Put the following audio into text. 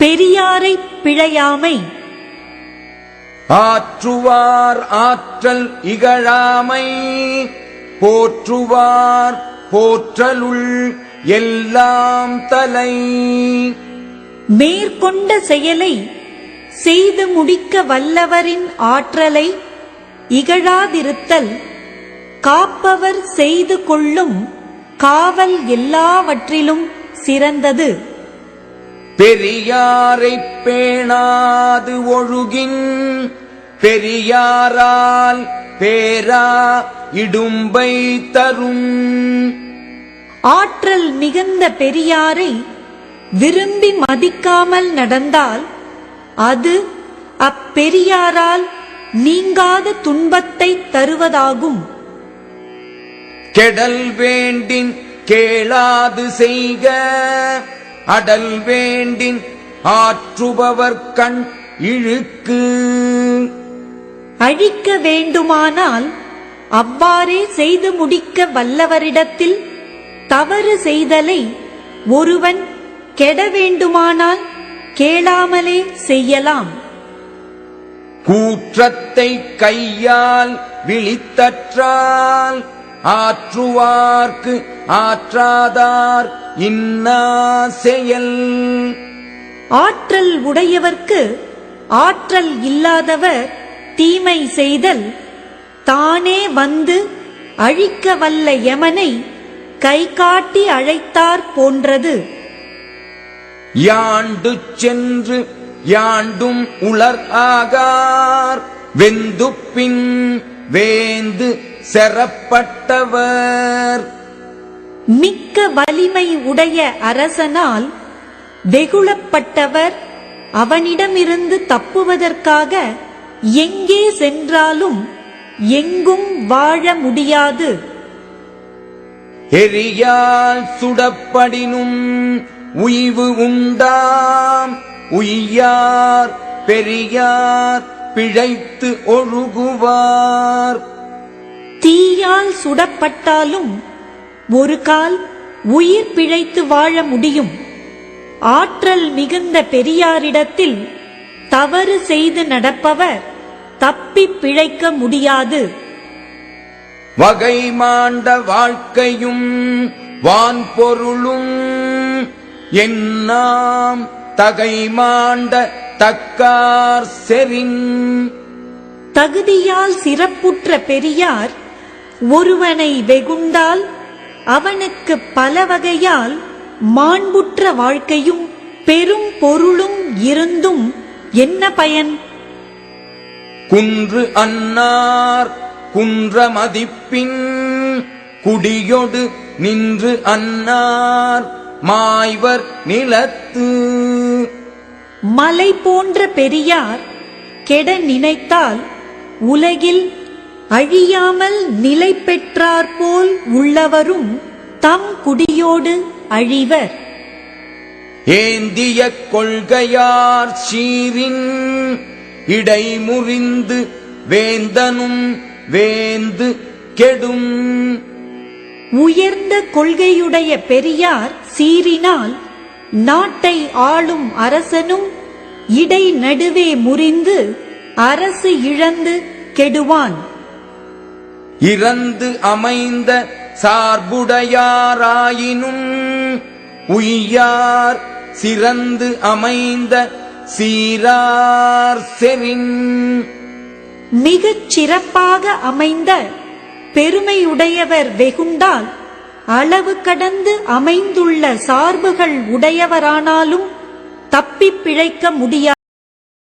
பெரியாரை பிழையாமை. ஆற்றுவார் ஆற்றல் இகழாமை. போற்றுவார் போற்றலுள் எல்லாம் தலை. மேற்கொண்ட செயலை செய்து முடிக்க வல்லவரின் ஆற்றலை இகழாதிருத்தல் காப்பவர் செய்து கொள்ளும் காவல் எல்லாவற்றிலும் சிறந்தது. பெரியாரைப் பேணாது ஒழுகின் பெரியாரால் பேரா இடும்பை தரும். ஆற்றல் மிகுந்த பெரியாரை விரும்பி மதிக்காமல் நடந்தால் அது அப்பெரியாரால் நீங்காத துன்பத்தை தருவதாகும். கெடல் வேண்டின் கேளாது செய்க. அடல் வேண்டின் ஆற்றுபவர் கண் இழுக்கு. அழிக்க வேண்டுமானால் அவ்வாறே செய்து முடிக்க வல்லவரிடத்தில் தவறு செய்தலை ஒருவன் கெட வேண்டுமானால் கேளாமலே செய்யலாம். கூற்றத்தை கையால் விழித்தற்றால் ஆற்றுவார்க்கு ஆற்றாதார் இன்னா செயல். ஆற்றல் உடையவர்க்கு ஆற்றல் இல்லாதவர் தீமை செய்தல். தானே வந்து அழிக்க வல்ல யமனை கை காட்டி அழைத்தார் போன்றது. யாண்டு சென்று யாண்டும் உலர் ஆகார். வெந்துப்பின் வேந்து செறப்பட்டவர். மிக்க வலிமை உடைய அரசனால் வெகுளப்பட்டவர். அவனிடமிருந்து தப்புவதற்காக எங்கே சென்றாலும் எங்கும் வாழ முடியாது. எரியால் சுடப்படினும் உய்வு உண்டாம். உய்யார் பெரியார் பிழைத்து ஒழுகுவார். தீயால் சுடப்பட்டாலும் ஒரு கால் உயிர் பிழைத்து வாழ முடியும். ஆற்றல் மிகுந்த பெரியாரிடத்தில் தவறு செய்து நடப்பவர் தப்பிப் பிழைக்க முடியாது. வகை மாண்ட வாழ்க்கையும் வான்பொருளும் என்னாம் தகை மாண்ட தக்கார் செறின். தகுதியால் சிறப்புற்ற பெரியார் ஒருவனை வெகுண்டால் அவனுக்கு பல வகையால் மாண்புற்ற வாழ்க்கையும் பெரும் பொருளும் இருந்தும் என்ன பயன்? குன்று அன்னார் குன்ற மதிப்பின் குடியொடு நின்று அன்னார் மாய்வர் நிலத்து மலை போன்ற பெரியார் கெட நினைத்தால் உலகில் அழியாமல் நிலை பெற்றாற்போல் உள்ளவரும் தம் குடியோடு அழிவர். ஏந்திய கொள்கையார் சீரின் இடைமுறிந்து வேந்தனும் வேந்து கெடும். உயர்ந்த கொள்கையுடைய பெரியார் சீறினால் நாட்டை ஆளும் அரசனும் இடை நடுவே முறிந்து அரசு இழந்து கெடுவான். இறந்து அமைந்த சார்புடையாராயினும் உய்யார் சிறந்து அமைந்த சீரார் செறின். மிகச் சிறப்பாக அமைந்த பெருமையுடையவர் வெகுண்டால் அளவு கடந்து அமைந்துள்ள சார்புகள் உடையவரானாலும் தப்பிப் பிழைக்க முடியாது